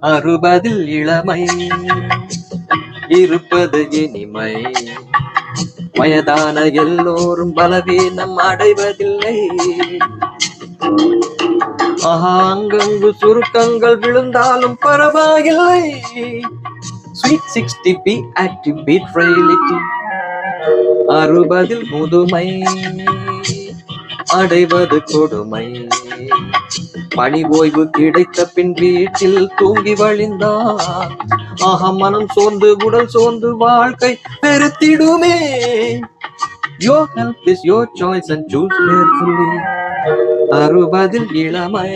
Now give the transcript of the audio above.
அறுபதில் இளமை இருப்பது இனிமை. வயதான எல்லோரும் பலவீனம் அடைவதில்லை. ஆஹா அங்கங்கு சுருக்கங்கள் விழுந்தாலும் பரவாயில்லை. Sweet sixty be active beat frailty அறுபதில் முதுமை. அடைவது கொடுமை. பணி ஓய்வு கிடைத்த பின் வீட்டில் தூங்கி வழிந்தார் ஆக மனம் சோர்ந்து உடல் சோர்ந்து வாழ்க்கை பெருத்திடுமே Your health is your choice and choose carefully. அறுபதில் இளமை